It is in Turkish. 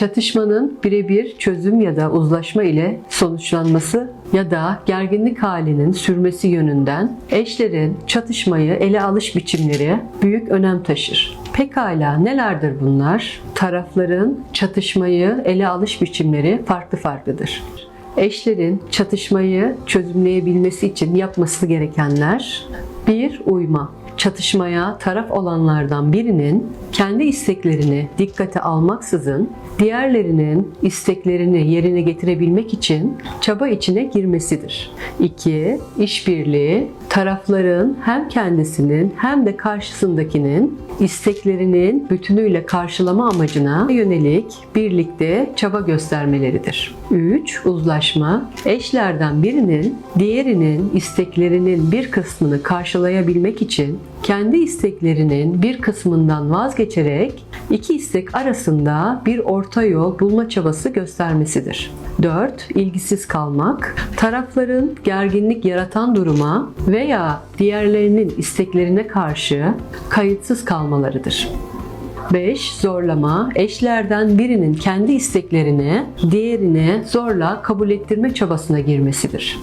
çatışmanın birebir çözüm ya da uzlaşma ile sonuçlanması ya da gerginlik halinin sürmesi yönünden eşlerin çatışmayı ele alış biçimleri büyük önem taşır. Pekala nelerdir bunlar? Tarafların çatışmayı ele alış biçimleri farklı farklıdır. Eşlerin çatışmayı çözümleyebilmesi için yapması gerekenler 1. Uyma. Çatışmaya taraf olanlardan birinin kendi isteklerini dikkate almaksızın diğerlerinin isteklerini yerine getirebilmek için çaba içine girmesidir. 2. İşbirliği tarafların hem kendisinin hem de karşısındakinin isteklerinin bütünüyle karşılama amacına yönelik birlikte çaba göstermeleridir. 3. Uzlaşma eşlerden birinin diğerinin isteklerinin bir kısmını karşılayabilmek için kendi isteklerinin bir kısmından vazgeçerek iki istek arasında bir orta yol bulma çabası göstermesidir. 4. İlgisiz kalmak, tarafların gerginlik yaratan duruma veya diğerlerinin isteklerine karşı kayıtsız kalmalarıdır. 5. Zorlama, eşlerden birinin kendi isteklerini diğerine zorla kabul ettirme çabasına girmesidir.